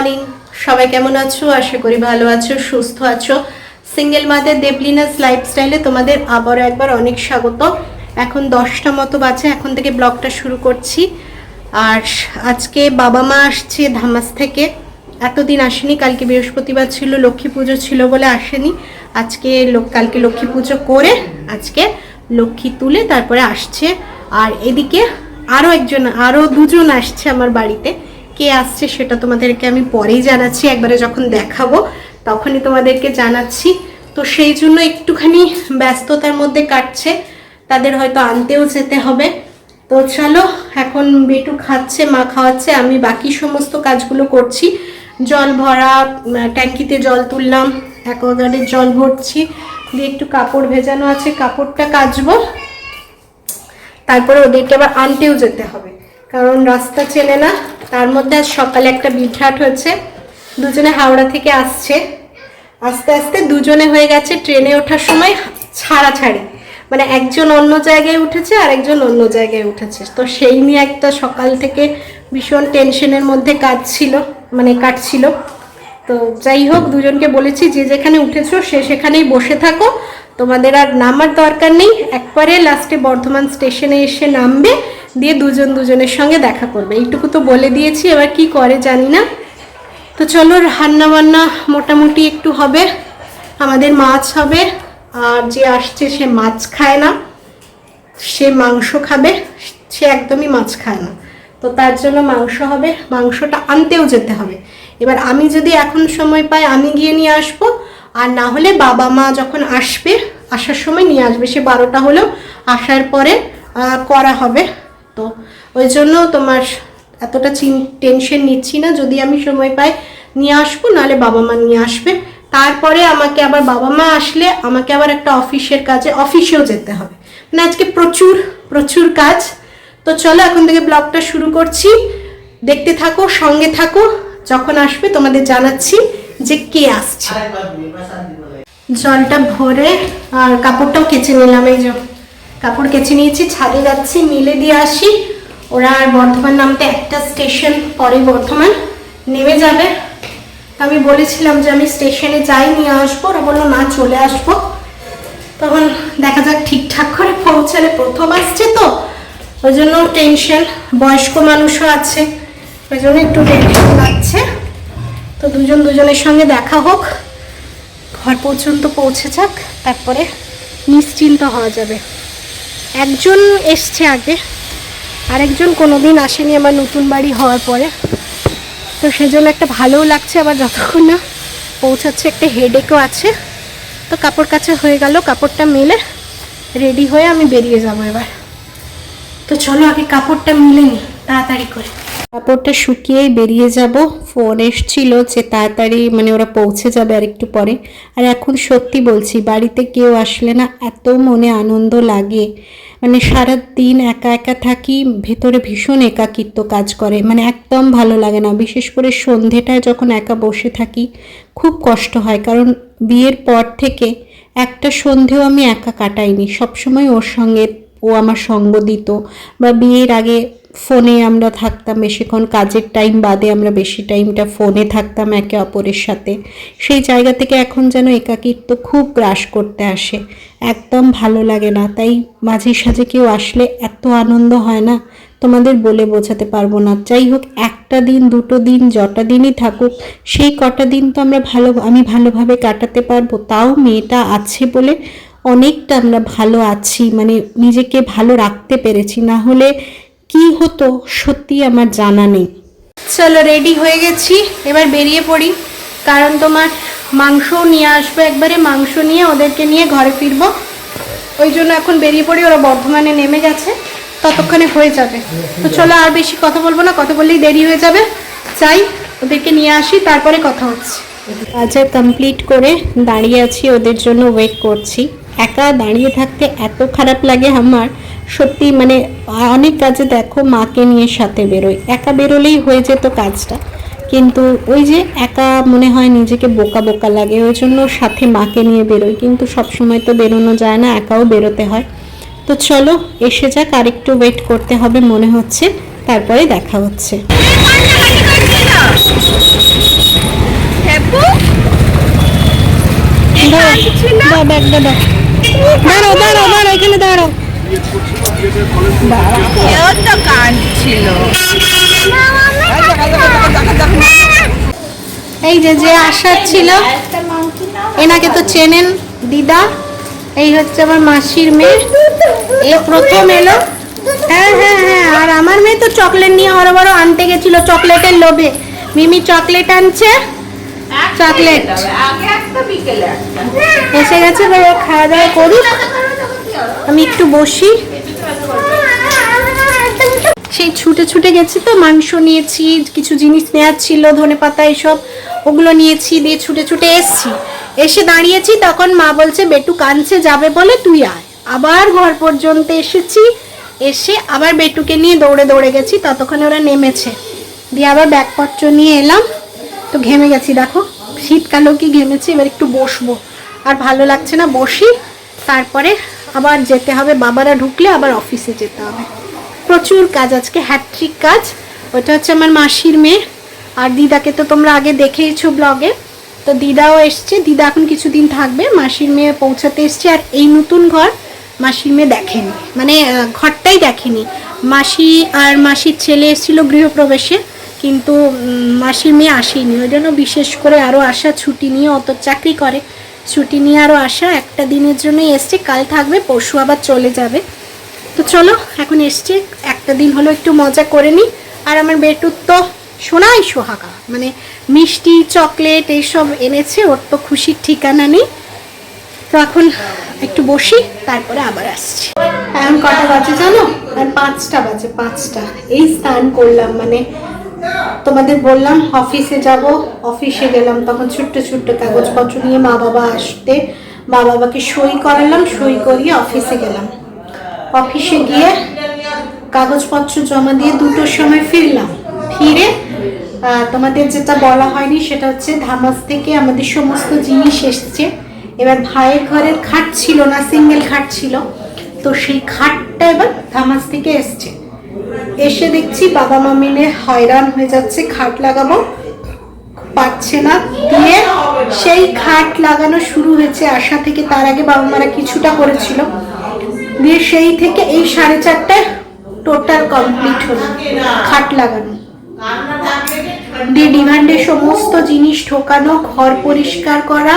Morning. সবাই কেমন আছো? আশা করি ভালো আছো, সুস্থ আছো। সিঙ্গেল মাদের দেবলিনাস লাইফস্টাইলে তোমাদের আবারও একবার অনেক স্বাগত। এখন দশটা মতো বাজে, এখন থেকে ব্লগটা শুরু করছি। আর আজকে বাবা মা আসছে ধামাস থেকে। এতদিন আসেনি, কালকে বৃহস্পতিবার ছিল, লক্ষ্মী পুজো ছিল বলে আসেনি। আজকে লোক- কালকে লক্ষ্মী পুজো করে আজকে লক্ষ্মী তুলে তারপরে আসছে। আর এদিকে আরও একজন আরও দুজন আসছে আমার বাড়িতে। কে আসছে সেটা তোমাদেরকে আমি পরেই জানাচ্ছি। একবারে যখন দেখাবো, তখনই তোমাদেরকে জানাচ্ছি। তো সেই জন্য একটুখানি ব্যস্ততার মধ্যে কাটছে। তাদের হয়তো আনতেও যেতে হবে। তো চলো, এখন বেটু খাচ্ছে, মা খাওয়াচ্ছে, আমি বাকি সমস্ত কাজগুলো করছি। জল ভরা ট্যাঙ্কিতে জল তুললাম অ্যাকোয়াগার্ডের জল ভরছি। দিয়ে একটু কাপড় ভেজানো আছে, কাপড়টা কাচবো। তারপরে ওদেরকে আবার আনতেও যেতে হবে। কারণ রাস্তা চেনে না। তার মধ্যে আজ সকালে একটা বিভ্রাট হয়েছে দুজনে হাওড়া থেকে আসছে। আস্তে আস্তে দুজনে হয়ে গেছে ট্রেনে ওঠার সময় ছাড়াছাড়ি। মানে একজন অন্য জায়গায় উঠেছে আর একজন অন্য জায়গায় উঠেছে। তো সেই নিয়ে একটা সকাল থেকে ভীষণ টেনশনের মধ্যে কাজ ছিল মানে কাটছিল। তো যাই হোক, দুজনকে বলেছি, যে যেখানে উঠেছো সে সেখানেই বসে থাকো। তোমাদের আর নামার দরকার নেই। একবারে লাস্টে বর্ধমান স্টেশনে এসে নামবে, দিয়ে দুজন দুজনের সঙ্গে দেখা করবে। এইটুকু তো বলে দিয়েছি, এবার কি করে জানি না। তো চলো, রান্না বান্না মোটামুটি একটু হবে। আমাদের মাছ হবে, আর যে আসছে সে মাছ খায় না। সে মাংস খাবে, সে একদমই মাছ খায় না। তো তার জন্য মাংস হবে, মাংসটা আনতেও যেতে হবে। এবার আমি যদি এখন সময় পাই, আমি গিয়ে নিয়ে আসব। আর না হলে বাবা মা যখন আসবে, আসার সময় নিয়ে আসবে। সে বারোটা হলেও আসার পরে করা হবে। তো ওই জন্য তোমার এতটা টেনশন নিচ্ছি না। যদি আমি সময় পাই নিয়ে আসব, নাহলে বাবা মা নিয়ে আসবে। তারপরে আমাকে আবার বাবা মা আসলে আমাকে আবার একটা অফিসের কাজে, অফিসেও যেতে হবে। মানে আজকে প্রচুর প্রচুর কাজ। তো চলো এখন থেকে ব্লগটা শুরু করছি। দেখতে থাকো, সঙ্গে থাকো। যখন আসবে তোমাদের জানাচ্ছি। যে কে আসছে। জলটা ভরে আর কাপড়টাও কেচে নিলাম এই যে কাপড় কেচে নিয়েছি ছাদে যাচ্ছি মিলে দিয়ে আসি। ওরা আর বর্ধমান নামতে একটা স্টেশন পরে বর্ধমান নেমে যাবে। আমি বলেছিলাম যে আমি স্টেশনে যাই নিয়ে আসব ওরা বলল না চলে আসব। তখন দেখা যাক ঠিকঠাক করে পৌঁছালে প্রথম আসছে তো। ওই জন্য টেনশন বয়স্ক মানুষও আছে। ওই জন্য একটু টেনশন লাগছে। তো দুজন দুজনের সঙ্গে দেখা হোক। ঘর পর্যন্ত পৌঁছে যাক, তারপরে নিশ্চিন্ত হওয়া যাবে। একজন এসছে আগে, আরেকজন কোনোদিন আসেনি আমার নতুন বাড়ি হওয়ার পরে। তো সেজন্য একটা ভালোও লাগছে, আবার যতক্ষণ না পৌঁছাচ্ছে একটা হেডেকও আছে। তো কাপড় কাছে হয়ে গেল, কাপড়টা মেলে রেডি হয়ে আমি বেরিয়ে যাব এবার। তো চলো আগে কাপড়টা মিলে নি, তাড়াতাড়ি করে। কাপড়টা শুকিয়েই বেরিয়ে যাব। ফোন এসছিল যে তাড়াতাড়ি মানে ওরা পৌঁছে যাবে আর একটু পরে। আর এখন সত্যি বলছি, বাড়িতে কেউ আসলে না এত মনে আনন্দ লাগে। মানে সারা দিন একা একা থাকি, ভেতরে ভীষণ একাকিত্ব কাজ করে। মানে একদম ভালো লাগে না। বিশেষ করে সন্ধেটায় যখন একা বসে থাকি, খুব কষ্ট হয়। কারণ বিয়ের পর থেকে একটা সন্ধেও আমি একা কাটাইনি। সবসময় ওর সঙ্গে ও আমার সঙ্গ দিত। বা বিয়ের আগে ফোনে আমরা থাকতাম, বেশিক্ষণ কাজের টাইম বাদে আমরা বেশি টাইমটা ফোনে থাকতাম একে অপরের সাথে। সেই জায়গা থেকে এখন যেন একাকিত্ব খুব গ্রাস করতে আসে। একদম ভালো লাগে না, তাই মাঝে সাঝে কেউ আসলে এত আনন্দ হয় না, তোমাদের বলে বোঝাতে পারব না। যাই হোক, একটা দিন, দুটো দিন, যটা দিনই থাকুক, সেই কটা দিন তো আমরা ভালো, আমি ভালোভাবে কাটাতে পারব। তাও মেয়েটা আছে বলে অনেকটা আমরা ভালো আছি মানে নিজেকে ভালো রাখতে পেরেছি। না হলে কি হতো সত্যি আমার জানা নেই। চলো রেডি হয়ে গেছি এবার বেরিয়ে পড়ি। কারণ তোমার মাংসও নিয়ে আসব একবারে মাংস নিয়ে ওদেরকে নিয়ে ঘরে ফিরবো। ওই জন্য এখন বেরিয়ে পড়ি ওরা বর্ধমানে নেমে গেছে ততক্ষণে হয়ে যাবে। তো চলো আর বেশি কথা বলব না কথা বললেই দেরি হয়ে যাবে। চাই ওদেরকে নিয়ে আসি তারপরে কথা হচ্ছে। আচ্ছা কমপ্লিট করে দাঁড়িয়ে আছি ওদের জন্য ওয়েট করছি। একা দাঁড়িয়ে থাকতে এত খারাপ লাগে আমার। সত্যি মানে অনেক কাজে দেখো মাকে নিয়ে সাথে বেরোয় একা বেরোলেই হয়ে যেত কাজটা। কিন্তু ওই যে একা মনে হয় নিজেকে বোকা বোকা লাগে ওই জন্য সাথে মাকে নিয়ে বেরোই। কিন্তু সবসময় তো বেরোনো যায় না একাও বেরোতে হয়। তো চলো এসে যাক আর একটু ওয়েট করতে হবে মনে হচ্ছে। তারপরে দেখা হচ্ছে। দাদা দাদা দাঁড়াও দাঁড়াও দাঁড়াও এখানে দাঁড়াও। এই যে যে আশা ছিল এনাকে তো চেনেন দিদা। এই হচ্ছে আমার মাসির মেয়ে। এ প্রথম এলো। হ্যাঁ হ্যাঁ হ্যাঁ আর আমার মেয়ে তো চকলেট নিয়ে বড় বড় আনতে গেছিল চকলেটের লোভে। মিমি চকলেট আনছে। চকলেট। এসে গেছে এবার খাওয়া দাওয়া করুক। আমি একটু বসি। সেই ছুটে ছুটে গেছি তো, মাংস নিয়েছি, কিছু জিনিস নেওয়ার ছিল, ধনে পাতা এসব, ওগুলো নিয়েছি, দিয়ে ছুটে ছুটে এসছি। এসে দাঁড়িয়েছি, তখন মা বলছে, বেটু কাঁদছে, যাবে বলে তুই আয়। আবার ঘর পর্যন্ত এসেছি, এসে আবার বেটুকে নিয়ে দৌড়ে দৌড়ে গেছি, ততক্ষণে ওরা নেমেছে। দিয়ে আবার ব্যাগপত্র নিয়ে এলাম। তো ঘেমে গেছি, দেখো। শীতকালেও কি ঘেমেছি? এবার একটু বসবো। আর ভালো লাগছে না, বসি। তারপরে আবার যেতে হবে, বাবারা ঢুকলে আবার অফিসে যেতে হবে। প্রচুর কাজ আজকে হ্যাট্রিক কাজ। ওটা হচ্ছে আমার মাসির মেয়ে। আর দিদাকে তো তোমরা আগে দেখেইছো ব্লগে। তো দিদাও এসছে। দিদা এখন কিছুদিন থাকবে, মাসির মেয়ে পৌঁছাতে এসছে। আর এই নতুন ঘর মাসির মেয়ে দেখেনি। মানে ঘরটাই দেখেনি। মাসি আর মাসির ছেলে এসেছিল গৃহপ্রবেশে। কিন্তু মাসির মেয়ে আসেনি। ওই জন্য বিশেষ করে আরও আসা ছুটি নিয়ে, অত চাকরি করে। ছুটি নিয়ে আরও আসা একটা দিনের জন্যই এসছে। কাল থাকবে, পরশু আবার চলে যাবে। তো চলো, এখন এসছে। একটা দিন হলো একটু মজা করে নিই আর আমার বেটুর তো সোনাই সোহাগা। মানে মিষ্টি, চকলেট এইসব এনেছে, ওর তো খুশির ঠিকানা নেই। তো এখন একটু বসি, তারপরে আবার আসছি। এখন কটা বাজে জানো? আর পাঁচটা বাজে, পাঁচটা। এই স্নান করলাম মানে তোমাদের বললাম অফিসে যাব, অফিসে গেলাম, তখন ছোট্ট ছোট্ট কাগজপত্র নিয়ে মা বাবা আসতে। মা বাবাকে সই করালাম, সই করিয়ে অফিসে গেলাম। অফিসে গিয়ে কাগজপত্র জমা দিয়ে দুটোর সময় ফিরলাম। ফিরে তোমাদের যেটা বলা হয়নি সেটা হচ্ছে ধামাস থেকে আমাদের সমস্ত জিনিস এসছে। এবার ভাইয়ের ঘরের খাট ছিল না, সিঙ্গেল খাট ছিল। তো সেই খাটটা এবার ধামাস থেকে এসছে। এসে দেখছি বাবা মা মিলে হয়রান হয়ে যাচ্ছে, খাট লাগাবো পাচ্ছে না। দিয়ে সেই খাট লাগানো শুরু হয়েছে আশা থেকে, তার আগে বাবা মারা কিছুটা করেছিল। দিয়ে সেই থেকে এই সাড়ে চারটায় টোটাল কমপ্লিট হলো, খাট লাগানো। দিয়ে ডিমান্ডে সমস্ত জিনিস ঢোকানো, ঘর পরিষ্কার করা,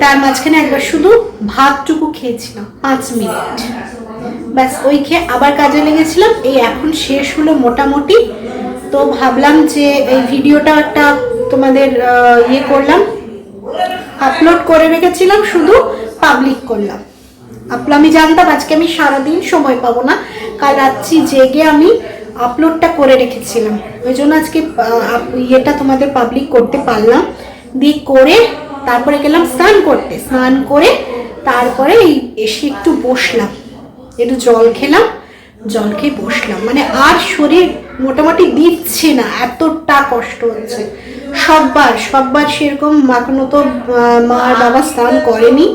তার মাঝখানে একবার শুধু ভাতটুকু খেয়েছিলাম, পাঁচ মিনিট। ব্যাস ওই খেয়ে আবার কাজে লেগেছিলাম। এই এখন শেষ হলো মোটামুটি। তো ভাবলাম যে এই ভিডিওটা একটা তোমাদের ইয়ে করলাম। আপলোড করে রেখেছিলাম, শুধু পাবলিক করলাম। আপলো আমি জানতাম, আজকে আমি সারাদিন সময় পাবো না। কাল রাত্রি জেগে আমি আপলোডটা করে রেখেছিলাম। ওই জন্য আজকে ইয়েটা তোমাদের পাবলিক করতে পারলাম। দিয়ে করে তারপরে গেলাম স্নান করতে। স্নান করে তারপরে এসে একটু বসলাম। একটু জল খেলাম, জল খেয়ে বসলাম। মানে আর শরীর মোটামুটি দিচ্ছে না, এতটা কষ্ট হচ্ছে। সববার সববার সেরকম এখনও তো মা আর বাবা স্নান করেনি।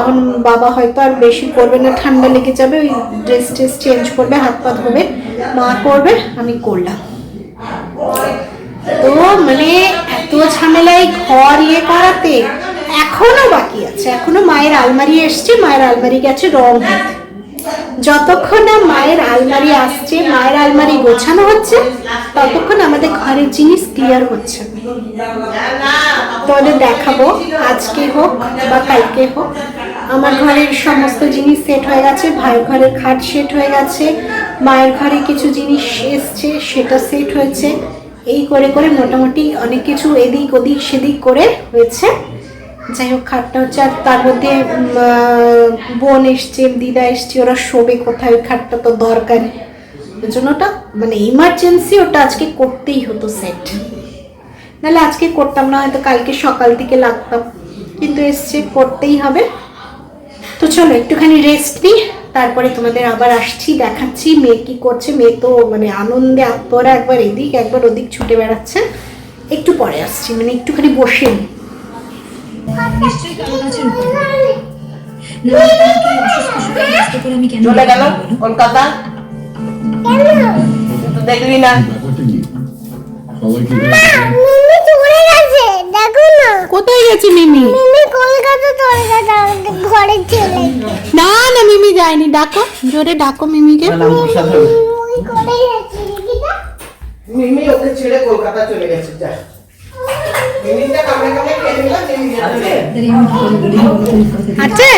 এখন বাবা হয়তো আর বেশি করবে না, ঠান্ডা লেগে যাবে, ওই ড্রেস ট্রেস চেঞ্জ করবে, হাত পা ধোবে। মা করবে, আমি করলাম। তো মানে এত ঝামেলায় ঘর ইয়ে করাতে এখনও বাকি আছে। এখনও মায়ের আলমারি এসছে, মায়ের আলমারি গেছে রং হতে। যতক্ষণ না মায়ের আলমারি আসছে, মায়ের আলমারি গোছানো হচ্ছে, ততক্ষণ আমাদের ঘরের জিনিস ক্লিয়ার হচ্ছে। তোমাদের দেখাবো, আজকে হোক বা কালকে হোক, আমার ঘরের সমস্ত জিনিস সেট হয়ে গেছে, ভাইয়ের ঘরের খাট সেট হয়ে গেছে, মায়ের ঘরে কিছু জিনিস এসছে, সেটা সেট হয়েছে এই করে করে মোটামুটি অনেক কিছু এদিক ওদিক সেদিক করে হয়েছে যাই হোক, খাটটা হচ্ছে, আর তার মধ্যে বোন এসছে, দিদা এসছে, ওরা শোবে কোথায়? ওই খাটটা তো দরকারি। জন্য ওটা মানে ইমার্জেন্সি ওটা আজকে করতেই হতো সেট নাহলে আজকে করতাম না, হয়তো কালকে সকাল থেকে লাগতাম। কিন্তু এসছে, করতেই হবে। তো চলো, একটুখানি রেস্ট নিই। তারপরে তোমাদের আবার আসছি, দেখাচ্ছি মেয়ে কী করছে। মেয়ে তো মানে আনন্দে আত্মরা একবার এদিক, একবার ওদিক ছুটে বেড়াচ্ছে। একটু পরে আসছি মানে একটুখানি বসে নিই নিশ্চয়ই কারও গাছের উপর না হলে তোমাকে অসুস্থ শরীরে নষ্ট করে আমি কেন চলে গেল কলকাতা? দেখবি না। কোথায় গেছে মিমি? মিমি কলকাতা চলে গেছে না না মিমি যায়নি। ডাকো জোরে ডাকো মিমিকে। মিমি ওকে ছেড়ে কলকাতা চলে গেছে যা মিমিটা কামড়ে কামড়ে খেয়ে নিলাম মিমি গেছে তাহলে আমি কি করে বলি বলো তুমি কথা আছে?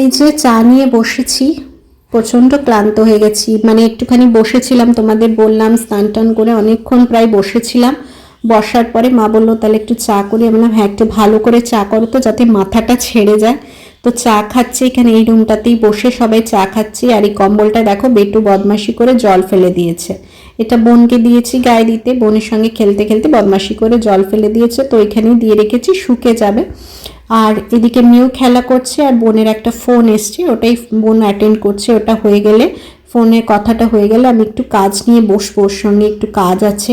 এই যে চা নিয়ে বসেছি, প্রচণ্ড ক্লান্ত হয়ে গেছি। মানে একটুখানি বসেছিলাম, তোমাদের বললাম, স্নান টান করে অনেকক্ষণ প্রায় বসেছিলাম। বসার পরে মা বলল, তাহলে একটু চা করি। আমি বললাম হ্যাঁ একটু ভালো করে চা করো তো, যাতে মাথাটা ছেড়ে যায়। তো চা খাচ্ছি এখানে, এই রুমটাতেই বসে সবাই চা খাচ্ছি। আর এই কম্বলটা দেখো, বেটু বদমাশি করে জল ফেলে দিয়েছে। এটা বোনকে দিয়েছি গায়ে দিতে। বোনের সঙ্গে খেলতে খেলতে বদমাশি করে জল ফেলে দিয়েছে। তো এখানেই দিয়ে রেখেছি, শুকে যাবে। আর এদিকে মেয়েও খেলা করছে আর বোনের একটা ফোন এসছে। ওটাই বোন অ্যাটেন্ড করছে, ওটা হয়ে গেলে ফোনের কথাটা হয়ে গেলে আমি একটু কাজ নিয়ে বসবো, ওর সঙ্গে একটু কাজ আছে।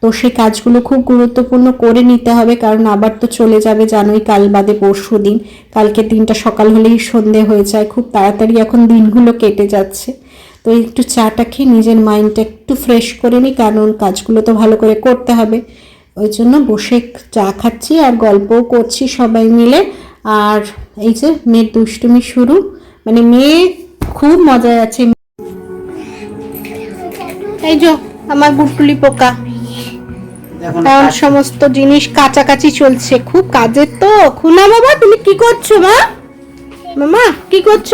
তো সেই কাজগুলো খুব গুরুত্বপূর্ণ করে নিতে হবে, কারণ আবার তো চলে যাবে জানোই কাল বাদে পরশু দিন। কালকে দিনটা সকাল হলেই সন্ধে হয়ে যায়, খুব তাড়াতাড়ি এখন দিনগুলো কেটে যাচ্ছে। তো একটু চাটা খেয়ে নিজের মাইন্ডটা একটু ফ্রেশ করে নিই কারণ কাজগুলো তো ভালো করে করতে হবে। ওই জন্য বসে চা খাচ্ছি আর গল্পও করছি সবাই মিলে। আর এই যে মেয়ের দুষ্টুমি শুরু। মানে মেয়ে খুব মজায় আছে। এই যে আমার গুটুলি পোকা। দেখুন এখন সমস্ত জিনিস কাছাকাছি চলছে। খুব কাজের তো। খুনা বাবা তুমি কি করছ মা? মামা কি করছ?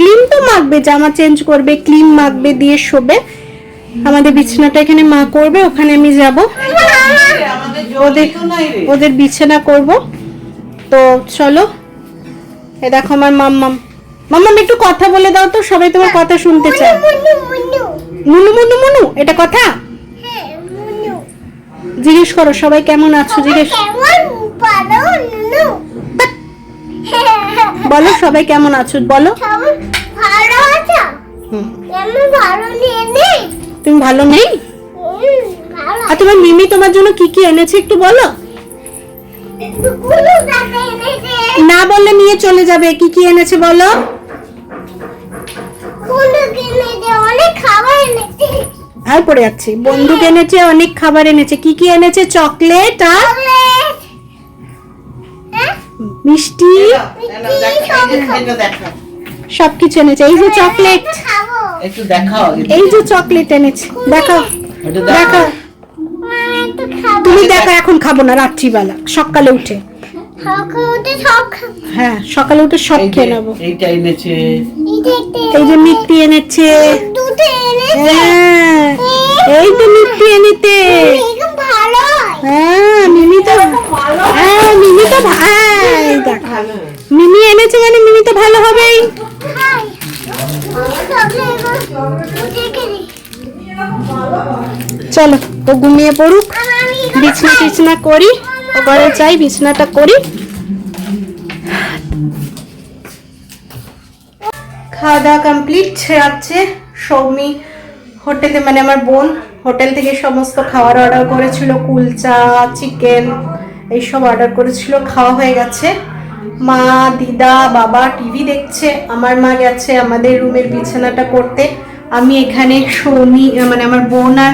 ক্লিম তো মাখবে জামা চেঞ্জ করবে ক্লিম মাখবে দিয়ে শোবে। আমাদের বিছানাটা এখানে মা করবে ওখানে আমি যাব। ওদের ওদের বিছানা করব। তো চলো। এ দেখো আমার মাম্মাম। মাম্মাম একটু কথা বলে দাও তো সবাই তোমার কথা শুনতে চায়। মুনু মুনু। মুনু এটা কথা? জিজ্ঞেস করো সবাই কেমন আছো? জিজ্ঞেস বলো সবাই কেমন আছো? বলো। তুমি ভালো নেই? ভালো। আর তোমার মিমি তোমার জন্য কি কি এনেছে একটু বলো? না বললে নিয়ে চলে যাবে কি কি এনেছে বলো? গুলো কিনেছে অনেক খাবার এনেছে। আর পড়ে যাচ্ছে বন্দুক এনেছে অনেক খাবার এনেছে কি কি এনেছে? চকলেট আর হ্যাঁ? মিষ্টি। সবকিছু এনেছে এই যে চকলেট। একটু দেখাও এই যে চকলেট এনেছে দেখো এটা দেখো দেখো একটু খাব তুমি দেখো এখন খাব না রাত্রিবেলা সকালে উঠে। সকালে হ্যাঁ সকালে উঠে সব খেয়ে নেব। এইটা এনেছে। এই যে মিষ্টি এনেছে। হ্যাঁ এই তো মিষ্টি এনেতে এরকম ভালো হয়। মিমি তো হ্যাঁ। মিমি তো হ্যাঁ মিমি এনেছে মানে মিমি তো ভালো হবেই। চলো ও ঘুমিয়ে পড়ুক। বিছনা টিছনা করি ও ঘরে যাই বিছনাটা করি। খাওয়া দাওয়া কমপ্লিট আছে সৌমি হোটেলে মানে আমার বোন হোটেল থেকে সমস্ত খাবার অর্ডার করেছিল কুলচা চিকেন এইসব অর্ডার করেছিল খাওয়া হয়ে গেছে। মা, দিদা, বাবা টিভি দেখছে, আমার মা গেছে আমাদের রুমের বিছানাটা করতে। আমি এখানে সৌমি মানে আমার বোন আর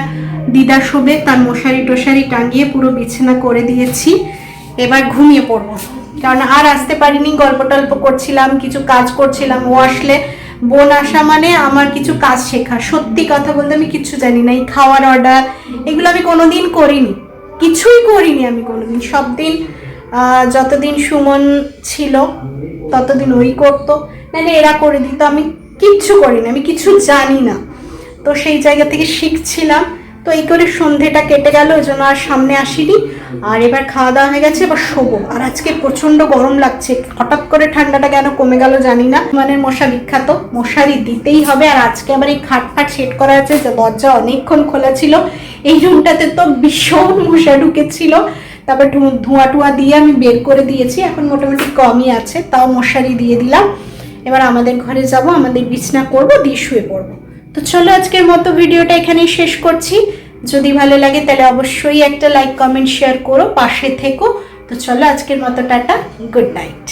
দিদা শোবে, তার মশারি টশারি টাঙিয়ে পুরো বিছানা করে দিয়েছি। এবার ঘুমিয়ে পড়ব। কারণ আর আসতে পারিনি, গল্প টল্প করছিলাম, কিছু কাজ করছিলাম, ও আসলে বোন আসা মানে আমার কিছু কাজ শেখা। সত্যি কথা বলতে আমি কিছু জানি না, এই খাওয়ার অর্ডার এগুলো আমি কোনোদিন করিনি। কিছুই করিনি আমি কোনোদিন। সব দিন যতদিন সুমন ছিল, ততদিন ওই করতো। নাহলে এরা করে দিত। আমি কিচ্ছু করি না আমি কিছু জানি না। তো সেই জায়গা থেকে শিখছিলাম। তো এই করে সন্ধেটা কেটে গেল, ওই জন্য আর সামনে আসিনি। আর এবার খাওয়া দাওয়া হয়ে গেছে, এবার শোবো। আর আজকে প্রচণ্ড গরম লাগছে। হঠাৎ করে ঠান্ডাটা কেন কমে গেল জানি না। মানে মশা বিখ্যাত, মশারি দিতেই হবে। আর আজকে আবার এই খাট ফাট সেট করা আছে যে দরজা অনেকক্ষণ খোলা ছিল। এই রুমটাতে তো ভীষণ মশা ঢুকেছিল। তারপর ধোঁয়া টুয়া দিয়ে আমি বের করে দিয়েছি। এখন মোটামুটি কমই আছে, তাও মশারি দিয়ে দিলাম। এবার আমাদের ঘরে যাব, আমাদের বিছনা করব, দিয়ে শুয়ে পড়ব। তো চলো আজকের মতো ভিডিওটা এখানেই শেষ করছি। যদি ভালো লাগে তাহলে অবশ্যই একটা লাইক কমেন্ট শেয়ার করো, পাশে থেকো। তো চলো আজকের মতো টাটা গুড নাইট